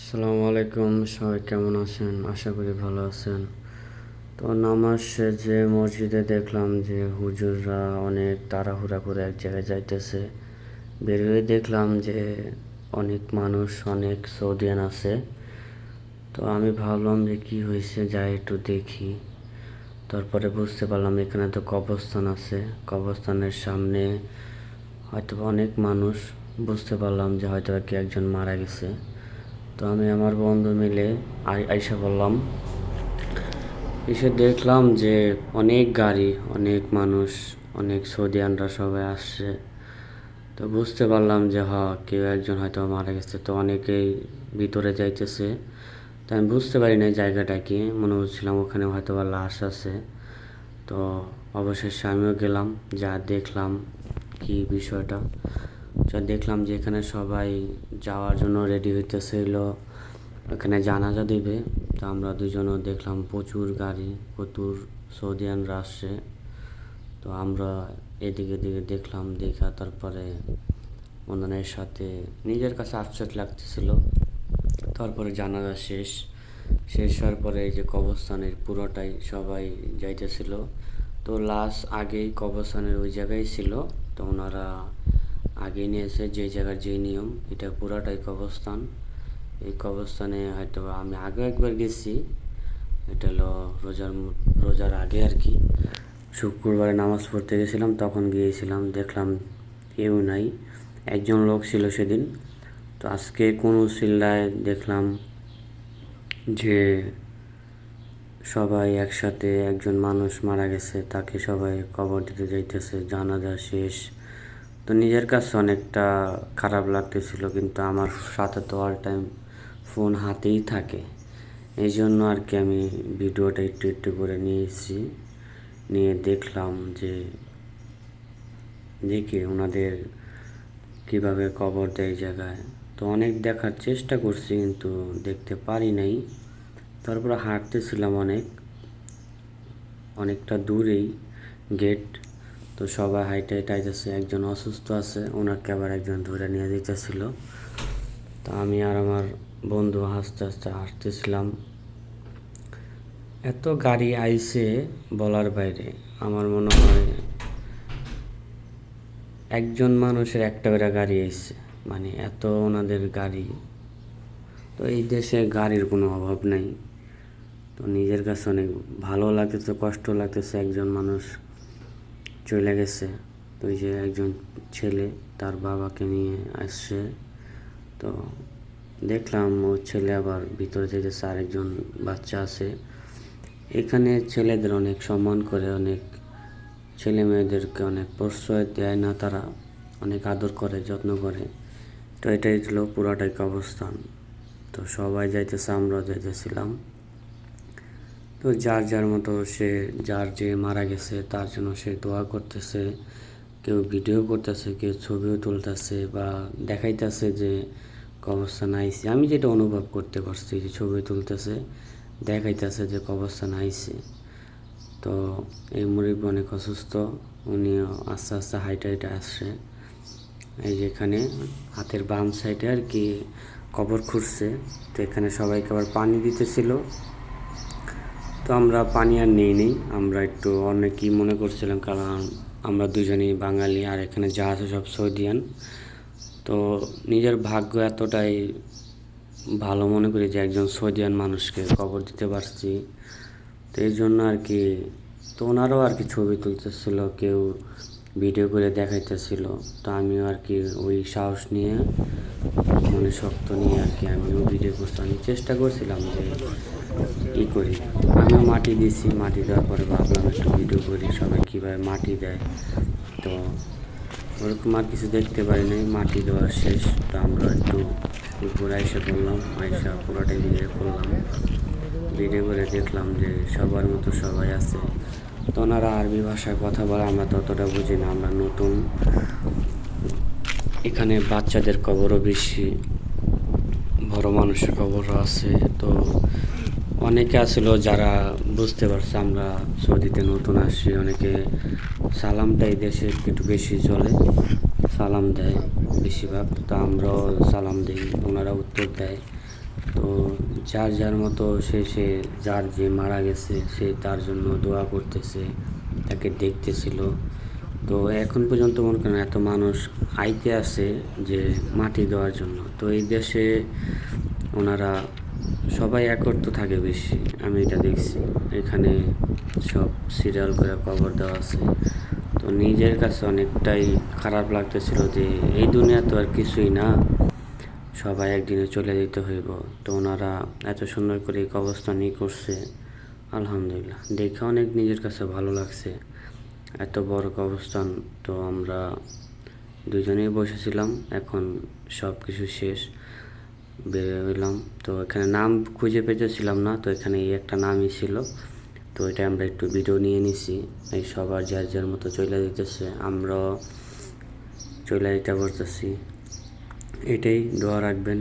আসসালামু আলাইকুম, সবাই কেমন আছেন? আশা করি ভালো আছেন। তো নামাজ যে মসজিদে দেখলাম যে হুজুররা অনেক তাড়াহুড়া করে এক জায়গায় যাইতেছে। বের হয়ে দেখলাম যে অনেক মানুষ, অনেক সৌদিয়ান আছে। তো আমি ভাবলাম যে কি হয়েছে, যাই একটু দেখি। তারপরে বুঝতে পারলাম এখানে তো কবরস্থান আছে। কবরস্থানের সামনে হয়তো অনেক মানুষ। বুঝতে পারলাম যে হয়তো কি একজন মারা গেছে। তো আমি আমার বন্ধু মিলে আই আইসা বললাম এসে দেখলাম যে অনেক গাড়ি, অনেক মানুষ, অনেক সৌদিয়ানরা সবাই আসছে। তো বুঝতে পারলাম যে, হ, কেউ একজন হয়তো মারা গেছে। তো অনেকেই ভিতরে যাইতেছে। তো আমি বুঝতে পারি না জায়গাটা কি। মনে হচ্ছিলাম ওখানে হয়তো বা লাশ আছে। তো অবশেষে আমিও গেলাম, যা দেখলাম কি বিষয়টা। যা দেখলাম যে এখানে সবাই যাওয়ার জন্য রেডি হইতেছিল ওখানে জানাজা দিবে। তো আমরা দুজনও দেখলাম প্রচুর গাড়ি, প্রচুর সৌদিয়ানরা আসছে। তো আমরা এদিকে দিকে দেখলাম, দেখা তারপরে অন্যান্যের সাথে নিজের কাছে আফসোস লাগতেছিল। তারপরে জানাজা শেষ। শেষ হওয়ার পরে এই যে কবরস্থানের পুরোটাই সবাই যাইতেছিল। তো লাশ আগেই কবরস্থানের ওই জায়গায় ছিল। তো ওনারা আগে নিয়েছে যে জায়গার যে নিয়ম, এটা পুরাটাই কবরস্থান। এই কবরস্থানে হয়তো আমি আগেও একবার গেছি। এটা হলো রোজার রোজার আগে আর কি। শুক্রবারে নামাজ পড়তে গেছিলাম, তখন গিয়েছিলাম, দেখলাম কেউ নাই। একজন লোক ছিল সেদিন। তো আজকে কোনো সিল্লায় দেখলাম যে সবাই একসাথে একজন মানুষ মারা গেছে, তাকে সবাই কবর দিতে যাইতেছে, জানাজা শেষ। তো নিজের কাছে অনেকটা খারাপ লাগতেছিল, কিন্তু আমার সাথে তো অল টাইম ফোন হাতেই থাকে। এই জন্য আর কি আমি ভিডিওটা একটু একটু করে নিয়েছি। নিয়ে দেখলাম যে, দেখি ওনাদের কীভাবে কবর দেয় জায়গায়। তো অনেক দেখার চেষ্টা করছি, কিন্তু দেখতে পারি নাই। তারপরে হাঁটতেছিলাম অনেক। অনেকটা দূরেই গেট তো সবাই হাইটে আইতেছে একজন অসুস্থ আছে, ওনাকে আবার একজন ধরে নিয়ে যেতেছিল তো আমি আর আমার বন্ধু হাসতে হাসতে হাঁটতেছিলাম এত গাড়ি আইছে বলার বাইরে, আমার মনে হয় একজন মানুষের একটা করে গাড়ি আইছে মানে এত ওনাদের গাড়ি। তো এই দেশে গাড়ির কোনো অভাব নাই। তো নিজের কাছে অনেক ভালো লাগতেছে, কষ্ট লাগতেছে একজন মানুষ চলে গেছে। তো ওই যে একজন ছেলে তার বাবাকে নিয়ে আসছে। তো দেখলাম ও ছেলে আবার ভিতরে যেতেছে আরেকজন বাচ্চা আছে। এখানে ছেলেদের অনেক সম্মান করে, অনেক ছেলে মেয়েদেরকে অনেক প্রশ্রয় দেয় না তারা, অনেক আদর করে, যত্ন করে। তো এটাই ছিল পুরাটাই অবস্থান। তো সবাই যাইতেছে, আমরাও যাইতেছিলাম। তো যার যার মতো সে, যার যে মারা গেছে, তার জন্য সে দোয়া করতেছে। কেউ ভিডিও করতেছে, কেউ ছবিও তুলতেছে বা দেখাইতেছে যে কবরস্থান আইসি। আমি যেটা অনুভব করতে পারছি যে ছবি তুলতেছে, দেখাইতেছে যে কবরস্থান আইসি। তো এই মুরব্বী অনেক অসুস্থ, উনিও আস্তে আস্তে হাইটে হাইটে আসছে। এই যে এখানে হাতের বাম সাইডে আর কি কবর খুঁড়ছে। তো এখানে সবাইকে আবার পানি দিতেছিল। তো আমরা পানি আর নেই নেই, আমরা একটু অনেকই মনে করছিলাম কারণ আমরা দুজনেই বাঙালি আর এখানে যা আছে সব সৌদিয়ান। তো নিজের ভাগ্য এতটাই ভালো মনে করি যে একজন সৌদিয়ান মানুষকে কবর দিতে পারছি। তো এই জন্য আর কি, তো ওনারাও আর কি ছবি তুলতেছিল, কেউ ভিডিও করে দেখাইতেছিল। তো আমিও আর কি ওই সাহস নিয়ে, মনে শক্ত নিয়ে আর কি আমিও ভিডিও করতে আমি চেষ্টা করছিলাম যে ই করি। আমিও মাটি দিয়েছি, মাটি দেওয়ার পরে ভাবলাম একটু ভিডিও করি, সবাই কীভাবে মাটি দেয়। তো ওরকম আর কিছু দেখতে পারি নাই, মাটি দেওয়া শেষ। তো আমরা একটু উপরে এসে করলাম আইসা পুরোটাই ভিডিও করলাম ভিডিও করে দেখলাম যে সবার মতো সবাই আছে। তো ওনারা আরবি ভাষায় কথা বলে, আমরা ততটা বুঝি না, আমরা নতুন। এখানে বাচ্চাদের কবরও বেশি, বড় মানুষের কবরও আছে। তো অনেকে আছিল যারা বুঝতে পারছে আমরা সৌদিতে নতুন আসছি, অনেকে সালামটাই দেশে একটু বেশি চলে, সালাম দেয় বেশিরভাগ। তো আমরাও সালাম দিই, ওনারা উত্তর দেয়। তো যার যার মতো সে সে, যার যে মারা গেছে, সে তার জন্য দোয়া করতেছে, তাকে দেখতেছিল। তো এখন পর্যন্ত মনে করেন এত মানুষ আইতে আছে যে মাটি দেওয়ার জন্য। তো এই দেশে ওনারা সবাই একত্র থাকে বেশি, আমি এটা দেখছি। এখানে সব সিরিয়াল করে কবর দেওয়া আছে। তো নিজের কাছে অনেকটাই খারাপ লাগতেছিল যে, এই দুনিয়া তো আর কিছুই না, সবাই একদিনে চলে যেতে হইব। তো ওনারা এত সুন্দর করে এই কবরস্থানই করছে, আলহামদুলিল্লাহ। দেখে অনেক নিজের কাছে ভালো লাগছে। এত বড় কবরস্থান, তো আমরা দুজনেই বসেছিলাম, এখন সব কিছু শেষ। বের হইলাম তো এখানে নাম খুঁজে পেতেছিলাম না, তো এখানে এই একটা নামই ছিল। তো এটা আমরা একটু ভিডিও নিয়ে নিছি। এই সবার যার যার মতো চলে দিতেছে আমরা চলে দিতে পারতেছি। এটাই দোয়া রাখবেন।